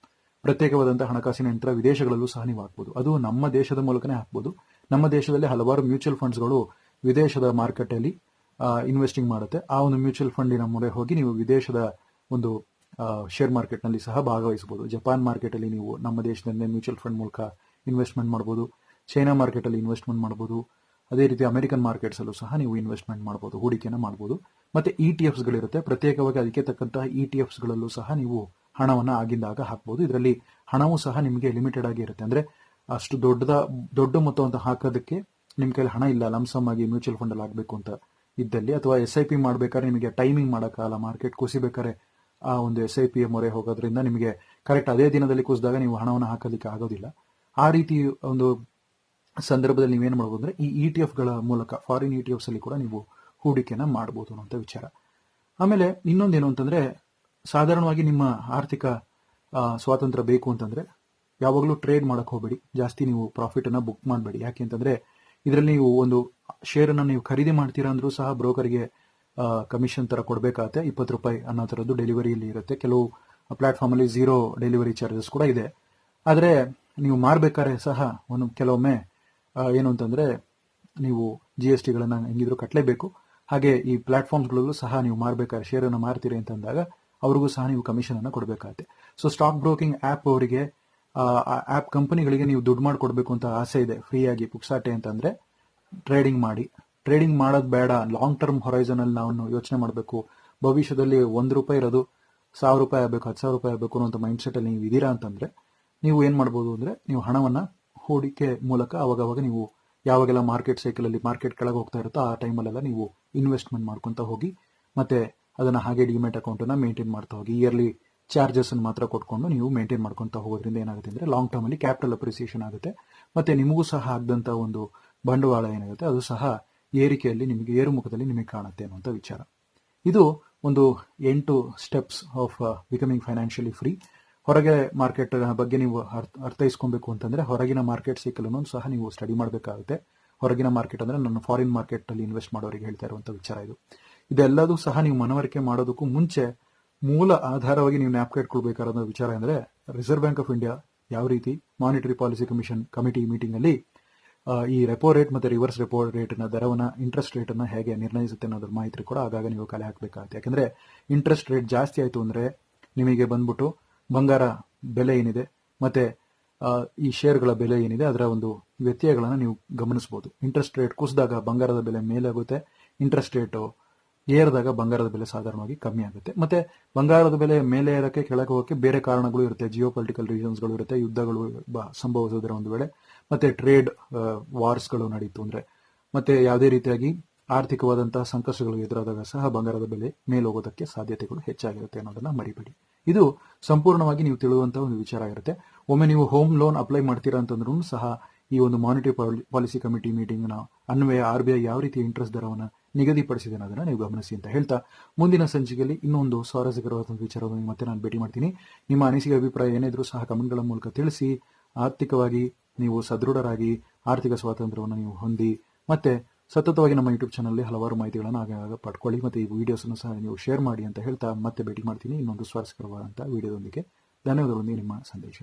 ಪ್ರತ್ಯೇಕವಾದಂತಹ ಹಣಕಾಸಿನ ಯಂತ್ರ ವಿದೇಶಗಳಲ್ಲೂ ಸಹ ನೀವು ಹಾಕ್ಬೋದು. ಅದು ನಮ್ಮ ದೇಶದ ಮೂಲಕನೇ ಹಾಕ್ಬೋದು. ನಮ್ಮ ದೇಶದಲ್ಲಿ ಹಲವಾರು ಮ್ಯೂಚುವಲ್ ಫಂಡ್ಸ್ಗಳು ವಿದೇಶದ ಮಾರುಕಟ್ಟೆಯಲ್ಲಿ ಇನ್ವೆಸ್ಟಿಂಗ್ ಮಾಡುತ್ತೆ. ಆ ಒಂದು ಮ್ಯೂಚುವಲ್ ಫಂಡಿನ ಮೊರೆ ಹೋಗಿ ನೀವು ವಿದೇಶದ ಒಂದು ಶೇರ್ ಮಾರ್ಕೆಟ್ನಲ್ಲಿ ಸಹ ಭಾಗವಹಿಸಬಹುದು. ಜಪಾನ್ ಮಾರ್ಕೆಟಲ್ಲಿ ನೀವು ನಮ್ಮ ದೇಶದಿಂದ ಮ್ಯೂಚುವಲ್ ಫಂಡ್ ಮೂಲಕ ಇನ್ವೆಸ್ಟ್ಮೆಂಟ್ ಮಾಡ್ಬೋದು. ಚೈನಾ ಮಾರ್ಕೆಟಲ್ಲಿ ಇನ್ವೆಸ್ಟ್ಮೆಂಟ್ ಮಾಡ್ಬೋದು. ಅದೇ ರೀತಿ ಅಮೆರಿಕನ್ ಮಾರ್ಕೆಟ್ಸ್ ಅಲ್ಲೂ ಸಹ ನೀವು ಇನ್ವೆಸ್ಟ್ಮೆಂಟ್ ಮಾಡ್ಬೋದು, ಹೂಡಿಕೆಯನ್ನು ಮಾಡ್ಬೋದು. ಮತ್ತೆ ಇ ಟಿ ಎಫ್ಸ್ಗಳಿರುತ್ತೆ ಪ್ರತ್ಯೇಕವಾಗಿ ಅದಕ್ಕೆ ತಕ್ಕಂತಹ ಇ ಟಿ ಎಫ್ಸ್ಗಳಲ್ಲೂ ಸಹ ನೀವು ಹಣವನ್ನು ಆಗಿಂದಾಗ ಹಾಕ್ಬೋದು. ಇದರಲ್ಲಿ ಹಣವೂ ಸಹ ನಿಮಗೆ ಲಿಮಿಟೆಡ್ ಆಗಿ ಇರುತ್ತೆ. ಅಂದ್ರೆ ಅಷ್ಟು ದೊಡ್ಡದ, ದೊಡ್ಡ ಮೊತ್ತವನ್ನು ಹಾಕೋದಕ್ಕೆ ನಿಮ್ಮ ಕೈಲಿ ಹಣ ಇಲ್ಲ. ಲಮ್ಸಮ್ ಆಗಿ ಮ್ಯೂಚುವಲ್ ಫಂಡ್ ಅಲ್ಲಿ ಆಗಬೇಕು ಅಂತ ಇದ್ದಲ್ಲಿ. ಅಥವಾ ಎಸ್ ಐ ಪಿ ಮಾಡಬೇಕಾದ್ರೆ ನಿಮಗೆ ಟೈಮಿಂಗ್ ಮಾಡೋಕ್ಕಾಗಲ್ಲ ಮಾರ್ಕೆಟ್ ಕುಸಿಬೇಕಾದ್ರೆ ಆ ಒಂದು ಎಸ್ ಐ ಪಿ ಮೊರೆ ಹೋಗೋದ್ರಿಂದ ನಿಮಗೆ ಕರೆಕ್ಟ್ ಅದೇ ದಿನದಲ್ಲಿ ಕುಸಿದಾಗ ನೀವು ಹಣವನ್ನು ಹಾಕೋದಕ್ಕೆ ಆಗೋದಿಲ್ಲ. ಆ ರೀತಿ ಒಂದು ಸಂದರ್ಭದಲ್ಲಿ ನೀವೇನು ಮಾಡ್ಬೋದು ಅಂದ್ರೆ ಈ ಇ ಟಿ ಎಫ್ಗಳ ಮೂಲಕ ಫಾರಿನ್ ಇ ಟಿ ಎಫ್ಸ್ ಅಲ್ಲಿ ಕೂಡ ನೀವು ಹೂಡಿಕೆನ ಮಾಡ್ಬೋದು ಅನ್ನೋಂಥ ವಿಚಾರ. ಆಮೇಲೆ ಇನ್ನೊಂದೇನು ಅಂತಂದ್ರೆ, ಸಾಧಾರಣವಾಗಿ ನಿಮ್ಮ ಆರ್ಥಿಕ ಸ್ವಾತಂತ್ರ್ಯ ಬೇಕು ಅಂತಂದ್ರೆ, ಯಾವಾಗಲೂ ಟ್ರೇಡ್ ಮಾಡಕ್ ಹೋಗಬೇಡಿ. ಜಾಸ್ತಿ ನೀವು ಪ್ರಾಫಿಟ್ ಅನ್ನ ಬುಕ್ ಮಾಡಬೇಡಿ. ಯಾಕೆ ಅಂತಂದ್ರೆ, ಇದರಲ್ಲಿ ನೀವು ಒಂದು ಶೇರನ್ನು ನೀವು ಖರೀದಿ ಮಾಡ್ತೀರಾ ಅಂದ್ರೂ ಸಹ ಬ್ರೋಕರ್ಗೆ ಕಮಿಷನ್ ತರ ಕೊಡಬೇಕಾಗತ್ತೆ. ಇಪ್ಪತ್ತು ರೂಪಾಯಿ ಅನ್ನೋ ಥರದ್ದು ಡೆಲಿವರಿಯಲ್ಲಿ ಇರುತ್ತೆ. ಕೆಲವು ಪ್ಲಾಟ್ಫಾರ್ಮ್ ಅಲ್ಲಿ ಝೀರೋ ಡೆಲಿವರಿ ಚಾರ್ಜಸ್ ಕೂಡ ಇದೆ. ಆದರೆ ನೀವು ಮಾರಬೇಕಾದ್ರೆ ಸಹ ಒಂದು ಕೆಲವೊಮ್ಮೆ ಏನು ಅಂತಂದ್ರೆ, ನೀವು ಜಿ ಎಸ್ ಟಿಗಳನ್ನು ಹೆಂಗಿದ್ರು ಕಟ್ಟಲೇಬೇಕು ಹಾಗೆ ಈ ಪ್ಲಾಟ್ಫಾರ್ಮ್ಸ್ಗಳಲ್ಲೂ ಸಹ ನೀವು ಮಾರ್ಬೇಕಾದ್ರೆ ಶೇರನ್ನು ಮಾರ್ತೀರಿ ಅಂತಂದಾಗ ಅವ್ರಿಗೂ ಸಹ ನೀವು ಕಮಿಷನ್ ಅನ್ನು ಕೊಡಬೇಕಾಗುತ್ತೆ. ಸೊ ಸ್ಟಾಕ್ ಬ್ರೋಕಿಂಗ್ ಆಪ್ ಅವರಿಗೆ ಆಪ್ ಕಂಪನಿಗಳಿಗೆ ನೀವು ದುಡ್ಡು ಮಾಡಿಕೊಡ್ಬೇಕು ಅಂತ ಆಸೆ ಇದೆ. ಫ್ರೀಯಾಗಿ ಪುಕ್ಸಾಟೆ ಅಂತಂದ್ರೆ ಟ್ರೇಡಿಂಗ್ ಮಾಡಿ. ಟ್ರೇಡಿಂಗ್ ಮಾಡೋದು ಬೇಡ. ಲಾಂಗ್ ಟರ್ಮ್ ಹೊರೈಸನ್ ಅಲ್ಲಿ ನಾವು ಯೋಚನೆ ಮಾಡಬೇಕು. ಭವಿಷ್ಯದಲ್ಲಿ ಒಂದು ರೂಪಾಯಿ ಇರೋದು ಸಾವಿರ ರೂಪಾಯಿ ಆಗಬೇಕು, ಹತ್ತು ಸಾವಿರ ರೂಪಾಯಿ ಆಗಬೇಕು ಅನ್ನೋ ಮೈಂಡ್ ಸೆಟ್ ಅಲ್ಲಿ ನೀವು ಇದ್ದೀರಾ ಅಂತಂದ್ರೆ ನೀವು ಏನ್ ಮಾಡ್ಬೋದು ಅಂದ್ರೆ ನೀವು ಹಣವನ್ನ ಹೂಡಿಕೆ ಮೂಲಕ ಅವಾಗವಾಗ ನೀವು ಯಾವಾಗೆಲ್ಲ ಮಾರ್ಕೆಟ್ ಸೈಕಲ್ ಅಲ್ಲಿ ಮಾರ್ಕೆಟ್ ಕೆಳಗೆ ಹೋಗ್ತಾ ಇರುತ್ತೋ ಆ ಟೈಮಲ್ಲೆಲ್ಲ ನೀವು ಇನ್ವೆಸ್ಟ್ಮೆಂಟ್ ಮಾಡ್ಕೊಂತ ಹೋಗಿ, ಮತ್ತೆ ಅದನ್ನ ಹಾಗೆ ಡಿಮೆಟ್ ಅಕೌಂಟ್ ಅನ್ನ ಮೇಂಟೈನ್ ಮಾಡ್ತಾ ಹೋಗಿ ಇಯರ್ಲಿ ಚಾರ್ಜಸ್ ಅನ್ನು ಮಾತ್ರ ಕೊಟ್ಕೊಂಡು ನೀವು ಮೇಂಟೈನ್ ಮಾಡ್ಕೊತಾ ಹೋಗೋದ್ರಿಂದ ಏನಾಗುತ್ತೆ ಅಂದ್ರೆ ಲಾಂಗ್ ಟರ್ಮ್ ಅಲ್ಲಿ ಕ್ಯಾಪಿಟಲ್ ಅಪ್ರಿಸಿಯೇಷನ್ ಆಗುತ್ತೆ. ಮತ್ತೆ ನಿಮಗೂ ಸಹ ಆಗದಂತ ಒಂದು ಬಂಡವಾಳ ಏನಾಗುತ್ತೆ, ಅದು ಸಹ ಏರಿಕೆಯಲ್ಲಿ ನಿಮಗೆ, ಏರುಮುಖದಲ್ಲಿ ನಿಮಗೆ ಕಾಣುತ್ತೆ ಅನ್ನುವಂಥ ವಿಚಾರ. ಇದು ಒಂದು ಎಂಟು steps of becoming financially free ಹೊರಗೆ ಮಾರ್ಕೆಟ್ ಬಗ್ಗೆ ನೀವು ಅರ್ಥ, ಅರ್ಥೈಸ್ಕೊಬೇಕು ಅಂತಂದ್ರೆ ಹೊರಗಿನ ಮಾರ್ಕೆಟ್ ಸೈಕಲ್ ಅನ್ನು ಸಹ ನೀವು ಸ್ಟಡಿ ಮಾಡಬೇಕಾಗುತ್ತೆ. ಹೊರಗಿನ ಮಾರ್ಕೆಟ್ ಅಂದ್ರೆ ನನ್ನ ಫಾರಿನ್ ಮಾರ್ಕೆಟ್ ಅಲ್ಲಿ ಇನ್ವೆಸ್ಟ್ ಮಾಡೋರಿಗೆ ಹೇಳ್ತಾ ಇರುವಂತ ವಿಚಾರ ಇದು. ಇದೆಲ್ಲದೂ ಸಹ ನೀವು ಮನವರಿಕೆ ಮಾಡೋದಕ್ಕೂ ಮುಂಚೆ ಮೂಲ ಆಧಾರವಾಗಿ ನೀವು ಜ್ಞಾಪಕ ಇಟ್ಕೊಳ್ಬೇಕಾದ ವಿಚಾರ ಅಂದ್ರೆ ರಿಸರ್ವ್ ಬ್ಯಾಂಕ್ ಆಫ್ ಇಂಡಿಯಾ ಯಾವ ರೀತಿ monetary policy commission committee meeting ಅಲ್ಲಿ ಈ ರೆಪೋ ರೇಟ್ ಮತ್ತೆ ರಿವರ್ಸ್ ರೆಪೋ ರೇಟ್ನ ದರವನ್ನ ಇಂಟ್ರೆಸ್ಟ್ ರೇಟ್ ಅನ್ನ ಹೇಗೆ ನಿರ್ಣಯಿಸುತ್ತೆ ಅನ್ನೋದ್ರ ಮಾಹಿತಿ ಕೂಡ ಆಗಾಗ ನೀವು ಕಲೆ ಹಾಕಬೇಕಾಗುತ್ತೆ. ಯಾಕಂದ್ರೆ ಇಂಟ್ರೆಸ್ಟ್ ರೇಟ್ ಜಾಸ್ತಿ ಆಯ್ತು ಅಂದ್ರೆ ನಿಮಗೆ ಬಂದ್ಬಿಟ್ಟು ಬಂಗಾರ ಬೆಲೆ ಏನಿದೆ, ಮತ್ತೆ ಈ ಶೇರ್ಗಳ ಬೆಲೆ ಏನಿದೆ, ಅದರ ಒಂದು ವ್ಯತ್ಯಯಗಳನ್ನ ನೀವು ಗಮನಿಸಬಹುದು ಇಂಟ್ರೆಸ್ಟ್ ರೇಟ್ ಕುಸಿದಾಗ ಬಂಗಾರದ ಬೆಲೆ ಮೇಲಾಗುತ್ತೆ. ಇಂಟ್ರೆಸ್ಟ್ ರೇಟು ಏರಿದಾಗ ಬಂಗಾರದ ಬೆಲೆ ಸಾಧಾರಣವಾಗಿ ಕಮ್ಮಿ ಆಗುತ್ತೆ. ಮತ್ತೆ ಬಂಗಾರದ ಬೆಲೆ ಮೇಲೆ ಏರಕ್ಕೆ ಕೆಳಗೆ ಹೋಗಕ್ಕೆ ಬೇರೆ ಕಾರಣಗಳು ಇರುತ್ತೆ. ಜಿಯೋ ಪೊಲಿಟಿಕಲ್ ರೀಸನ್ಸ್ಗಳು ಇರುತ್ತೆ. ಯುದ್ಧಗಳು ಸಂಭವಿಸೋದ್ರ ಒಂದು ವೇಳೆ. ಮತ್ತೆ ಟ್ರೇಡ್ ವಾರ್ಸ್ಗಳು ನಡೀತು ಅಂದ್ರೆ. ಮತ್ತೆ ಯಾವುದೇ ರೀತಿಯಾಗಿ ಆರ್ಥಿಕವಾದಂತಹ ಸಂಕಷ್ಟಗಳು ಎದುರಾದಾಗ ಸಹ ಬಂಗಾರದ ಬೆಲೆ ಮೇಲೋಗೋದಕ್ಕೆ ಸಾಧ್ಯತೆಗಳು ಹೆಚ್ಚಾಗಿರುತ್ತೆ ಅನ್ನೋದನ್ನ ಮರಿಬೇಡಿ. ಇದು ಸಂಪೂರ್ಣವಾಗಿ ನೀವು ತಿಳಿಯುವಂತಹ ಒಂದು ವಿಚಾರ ಆಗಿರುತ್ತೆ. ಒಮ್ಮೆ ನೀವು ಹೋಮ್ ಲೋನ್ ಅಪ್ಲೈ ಮಾಡ್ತೀರಾ ಅಂತಂದ್ರೂ ಸಹ ಈ ಒಂದು ಮಾನಿಟರಿ ಪಾಲಿಸಿ ಕಮಿಟಿ ಮೀಟಿಂಗ್ನ ಅನ್ವಯ ಆರ್ ಬಿ ಐ ಯಾವ ರೀತಿ ಇಂಟ್ರೆಸ್ಟ್ ದರವನ್ನು ನಿಗದಿಪಡಿಸಿದೆ ಅನ್ನೋದನ್ನ ನೀವು ಗಮನಿಸಿ ಅಂತ ಹೇಳ್ತಾ ಮುಂದಿನ ಸಂಚಿಕೆಯಲ್ಲಿ ಇನ್ನೊಂದು ಸ್ವಾರಸ್ಯಕರವಾದಂಥ ವಿಚಾರವನ್ನು ಮತ್ತೆ ನಾನು ಭೇಟಿ ಮಾಡ್ತೀನಿ. ನಿಮ್ಮ ಅನಿಸಿಕೆ, ಅಭಿಪ್ರಾಯ ಏನಿದ್ರು ಸಹ ಕಮೆಂಟ್ಗಳ ಮೂಲಕ ತಿಳಿಸಿ, ಆರ್ಥಿಕವಾಗಿ ನೀವು ಸದೃಢರಾಗಿ ಆರ್ಥಿಕ ಸ್ವಾತಂತ್ರ್ಯವನ್ನು ನೀವು ಹೊಂದಿ, ಮತ್ತೆ ಸತತವಾಗಿ ನಮ್ಮ ಯೂಟ್ಯೂಬ್ ಚಾನಲ್ ಹಲವಾರು ಮಾಹಿತಿಗಳನ್ನು ಆಗಾಗ ಪಡ್ಕೊಳ್ಳಿ, ಮತ್ತೆ ಈ ವಿಡಿಯೋಸನ್ನು ಸಹ ನೀವು ಶೇರ್ ಮಾಡಿ ಅಂತ ಹೇಳ್ತಾ ಮತ್ತೆ ಭೇಟಿ ಮಾಡ್ತೀನಿ. ಇನ್ನೊಂದು ಸ್ವಾರಸ್ಯಕರವಾದಂಥ ವಿಡಿಯೋದೊಂದಿಗೆ ಧನ್ಯವಾದಗಳೊಂದಿಗೆ ನಿಮ್ಮ ಸಂದೇಶ.